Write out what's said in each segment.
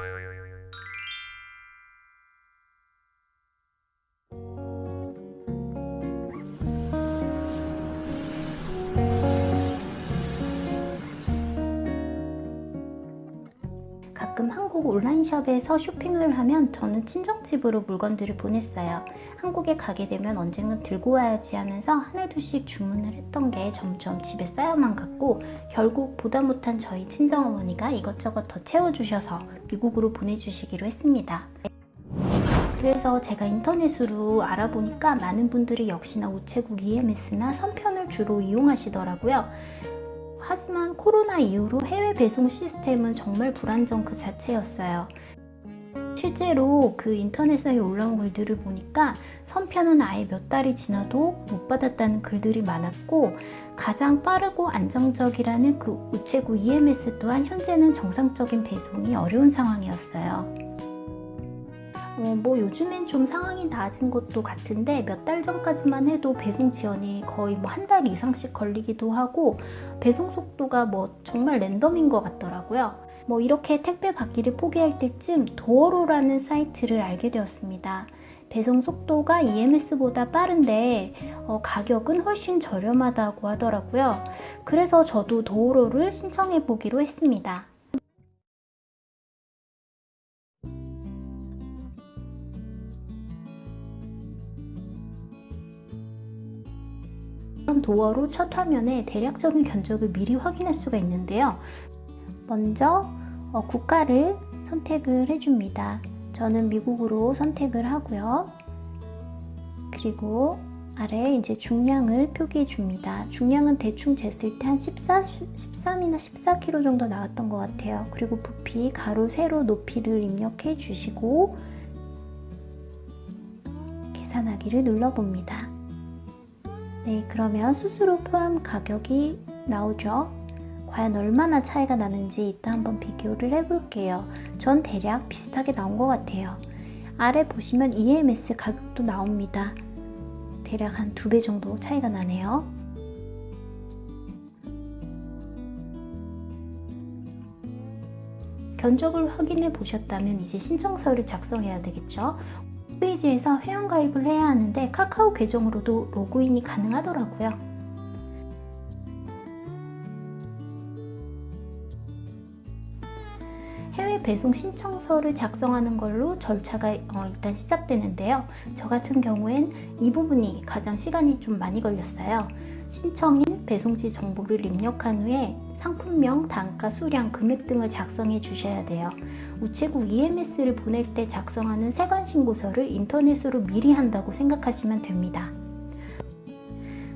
oi oi oi oi 온라인숍에서 쇼핑을 하면 저는 친정집으로 물건들을 보냈어요. 한국에 가게 되면 언젠간 들고 와야지 하면서 하나 둘씩 주문을 했던 게 점점 집에 쌓여만 갔고 결국 보다 못한 저희 친정어머니가 이것저것 더 채워주셔서 미국으로 보내주시기로 했습니다. 그래서 제가 인터넷으로 알아보니까 많은 분들이 역시나 우체국 EMS나 선편을 주로 이용하시더라고요. 하지만 코로나 이후로 해외 배송 시스템은 정말 불안정 그 자체였어요. 실제로 그 인터넷에 올라온 글들을 보니까 선편은 아예 몇 달이 지나도 못 받았다는 글들이 많았고 가장 빠르고 안정적이라는 그 우체국 EMS 또한 현재는 정상적인 배송이 어려운 상황이었어요. 어, 뭐 요즘엔 좀 상황이 나아진 것도 같은데 몇 달 전까지만 해도 배송 지연이 거의 뭐 한 달 이상씩 걸리기도 하고 배송 속도가 뭐 정말 랜덤인 것 같더라고요. 뭐 이렇게 택배 받기를 포기할 때쯤 도어로라는 사이트를 알게 되었습니다. 배송 속도가 EMS보다 빠른데 어, 가격은 훨씬 저렴하다고 하더라고요. 그래서 저도 도어로를 신청해 보기로 했습니다. 도어로 첫 화면에 대략적인 견적을 미리 확인할 수가 있는데요. 먼저 어, 국가를 선택을 해줍니다. 저는 미국으로 선택을 하고요. 그리고 아래에 이제 중량을 표기해 줍니다. 중량은 대충 쟀을 때 한 14, 13이나 14kg 정도 나왔던 것 같아요. 그리고 부피, 가로, 세로, 높이를 입력해 주시고 계산하기를 눌러봅니다. 네, 그러면 수수료 포함 가격이 나오죠. 과연 얼마나 차이가 나는지 이따 한번 비교를 해볼게요. 전 대략 비슷하게 나온 것 같아요. 아래 보시면 EMS 가격도 나옵니다. 대략 한 두 배 정도 차이가 나네요. 견적을 확인해 보셨다면 이제 신청서를 작성해야 되겠죠. 홈페이지에서 회원가입을 해야 하는데 카카오 계정으로도 로그인이 가능하더라고요. 배송 신청서를 작성하는 걸로 절차가 어, 일단 시작되는데요. 저 같은 경우엔 이 부분이 가장 시간이 좀 많이 걸렸어요. 신청인 배송지 정보를 입력한 후에 상품명, 단가, 수량, 금액 등을 작성해 주셔야 돼요. 우체국 EMS를 보낼 때 작성하는 세관 신고서를 인터넷으로 미리 한다고 생각하시면 됩니다.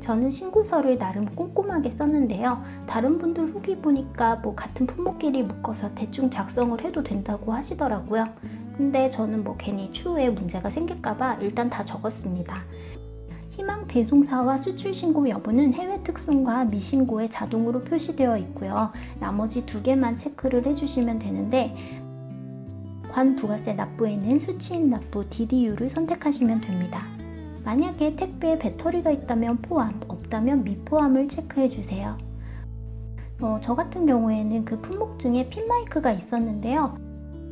저는 신고서를 나름 꼼꼼하게 썼는데요. 다른 분들 후기 보니까 뭐 같은 품목끼리 묶어서 대충 작성을 해도 된다고 하시더라고요. 근데 저는 뭐 괜히 추후에 문제가 생길까봐 일단 다 적었습니다. 희망 배송사와 수출 신고 여부는 해외 특성과 미신고에 자동으로 표시되어 있고요. 나머지 두 개만 체크를 해주시면 되는데 관 부가세 납부에는 수취인 납부 DDU를 선택하시면 됩니다. 만약에 택배에 배터리가 있다면 포함, 없다면 미포함을 체크해 주세요. 어, 저 같은 경우에는 그 품목 중에 핀마이크가 있었는데요.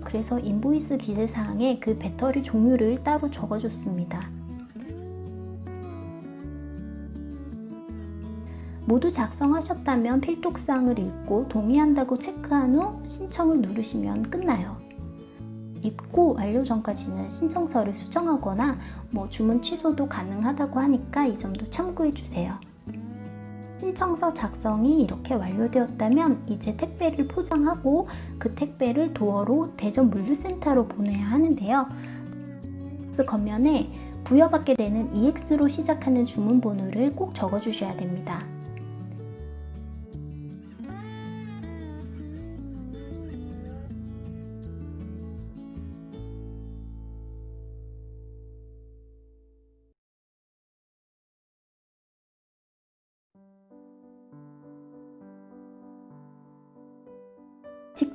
그래서 인보이스 기재사항에 그 배터리 종류를 따로 적어줬습니다. 모두 작성하셨다면 필독사항을 읽고 동의한다고 체크한 후 신청을 누르시면 끝나요. 입고 완료 전까지는 신청서를 수정하거나 뭐 주문 취소도 가능하다고 하니까 이 점도 참고해 주세요. 신청서 작성이 이렇게 완료되었다면 이제 택배를 포장하고 그 택배를 도어로 대전 물류센터로 보내야 하는데요. 겉면에 부여받게 되는 EX로 시작하는 주문 번호를 꼭 적어 주셔야 됩니다.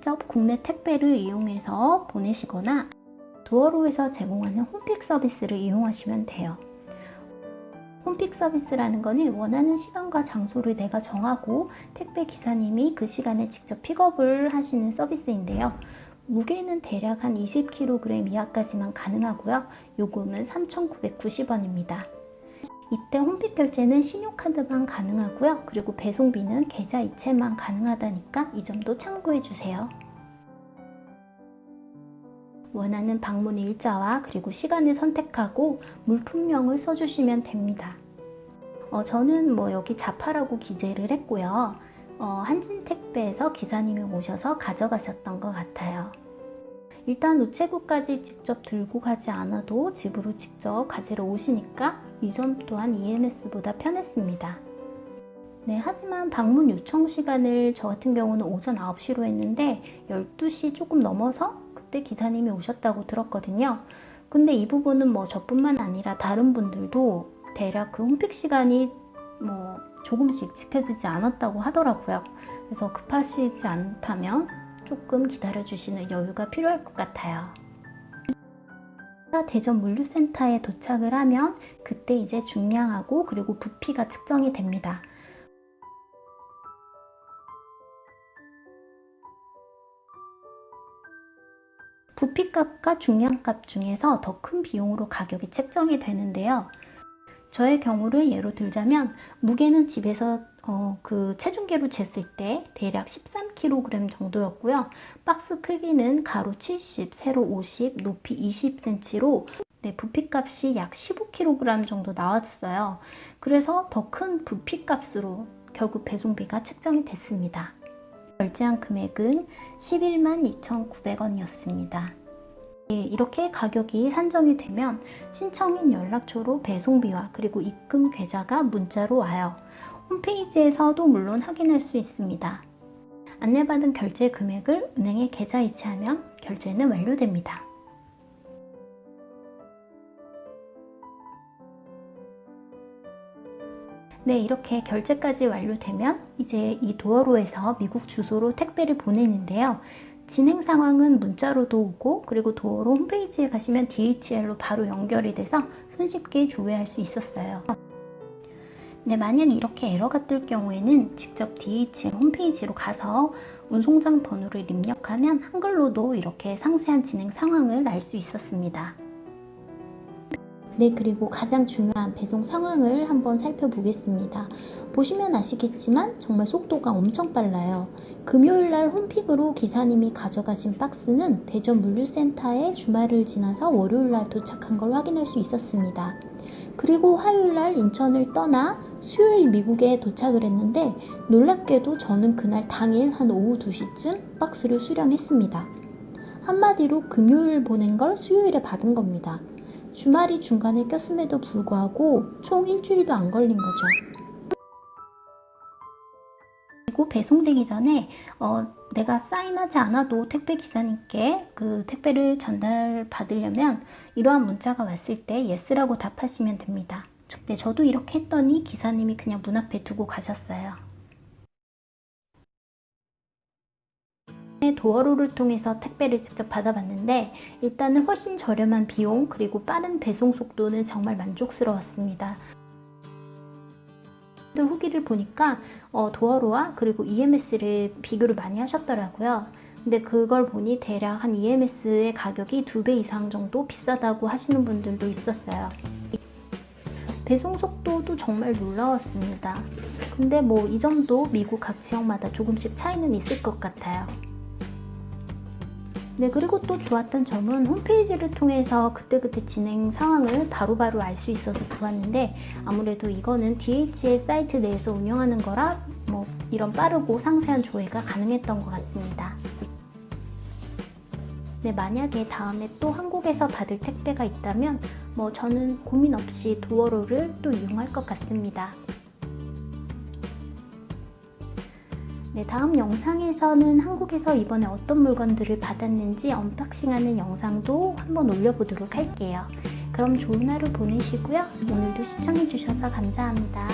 직접 국내 택배를 이용해서 보내시거나 도어로에서 제공하는 홈픽 서비스를 이용하시면 돼요. 홈픽 서비스라는 거는 원하는 시간과 장소를 내가 정하고 택배 기사님이 그 시간에 직접 픽업을 하시는 서비스인데요. 무게는 대략 한 20kg 이하까지만 가능하고요. 요금은 3,990원입니다. 이때 홈픽 결제는 신용카드만 가능하고요. 그리고 배송비는 계좌 이체만 가능하다니까 이 점도 참고해 주세요. 원하는 방문 일자와 그리고 시간을 선택하고 물품명을 써주시면 됩니다. 어, 저는 뭐 여기 자파라고 기재를 했고요. 어, 한진 택배에서 기사님이 오셔서 가져가셨던 것 같아요. 일단 우체국까지 직접 들고 가지 않아도 집으로 직접 가지러 오시니까 이 점 또한 EMS보다 편했습니다. 네, 하지만 방문 요청 시간을 저 같은 경우는 오전 9시로 했는데 12시 조금 넘어서 그때 기사님이 오셨다고 들었거든요. 근데 이 부분은 뭐 저뿐만 아니라 다른 분들도 대략 그 홈픽 시간이 뭐 조금씩 지켜지지 않았다고 하더라고요. 그래서 급하시지 않다면 조금 기다려 주시는 여유가 필요할 것 같아요. 대전 물류센터에 도착을 하면 그때 이제 중량하고 그리고 부피가 측정이 됩니다. 부피값과 중량값 중에서 더 큰 비용으로 가격이 책정이 되는데요. 저의 경우를 예로 들자면 무게는 집에서 어, 그 체중계로 쟀을 때 대략 13kg 정도였고요. 박스 크기는 가로 70, 세로 50, 높이 20cm로 네, 부피값이 약 15kg 정도 나왔어요. 그래서 더 큰 부피값으로 결국 배송비가 책정이 됐습니다. 결제한 금액은 11만 2,900원이었습니다. 네, 이렇게 가격이 산정이 되면 신청인 연락처로 배송비와 그리고 입금 계좌가 문자로 와요. 홈페이지에서도 물론 확인할 수 있습니다. 안내받은 결제 금액을 은행에 계좌 이체하면 결제는 완료됩니다. 네, 이렇게 결제까지 완료되면 이제 이 도어로에서 미국 주소로 택배를 보내는데요. 진행 상황은 문자로도 오고 그리고 도어로 홈페이지에 가시면 DHL로 바로 연결이 돼서 손쉽게 조회할 수 있었어요. 네, 만약 이렇게 에러가 뜰 경우에는 직접 DHL 홈페이지로 가서 운송장 번호를 입력하면 한글로도 이렇게 상세한 진행 상황을 알 수 있었습니다. 네, 그리고 가장 중요한 배송 상황을 한번 살펴보겠습니다. 보시면 아시겠지만 정말 속도가 엄청 빨라요. 금요일 날 홈픽으로 기사님이 가져가신 박스는 대전 물류센터에 주말을 지나서 월요일 날 도착한 걸 확인할 수 있었습니다. 그리고 화요일 날 인천을 떠나 수요일 미국에 도착을 했는데 놀랍게도 저는 그날 당일 한 오후 2시쯤 박스를 수령했습니다. 한마디로 금요일 보낸 걸 수요일에 받은 겁니다. 주말이 중간에 꼈음에도 불구하고 총 일주일도 안 걸린 거죠. 그리고 배송되기 전에 어, 내가 사인하지 않아도 택배 기사님께 그 택배를 전달 받으려면 이러한 문자가 왔을 때 예스라고 답하시면 됩니다. 네, 저도 이렇게 했더니 기사님이 그냥 문 앞에 두고 가셨어요. 도어로를 통해서 택배를 직접 받아봤는데 일단은 훨씬 저렴한 비용 그리고 빠른 배송 속도는 정말 만족스러웠습니다. 후기를 보니까 어, 도어로와 그리고 EMS를 비교를 많이 하셨더라고요. 근데 그걸 보니 대략 한 EMS의 가격이 두 배 이상 정도 비싸다고 하시는 분들도 있었어요. 배송 속도도 정말 놀라웠습니다. 근데 뭐이 점도 미국 각 지역마다 조금씩 차이는 있을 것 같아요. 네, 그리고 또 좋았던 점은 홈페이지를 통해서 그때그때 진행 상황을 바로바로 알 수 있어서 좋았는데 아무래도 이거는 DHL 사이트 내에서 운영하는 거라 뭐 이런 빠르고 상세한 조회가 가능했던 것 같습니다. 네, 만약에 다음에 또 한국에서 받을 택배가 있다면 뭐 저는 고민 없이 도어로를 또 이용할 것 같습니다. 네, 다음 영상에서는 한국에서 이번에 어떤 물건들을 받았는지 언박싱하는 영상도 한번 올려보도록 할게요. 그럼 좋은 하루 보내시고요. 오늘도 시청해주셔서 감사합니다.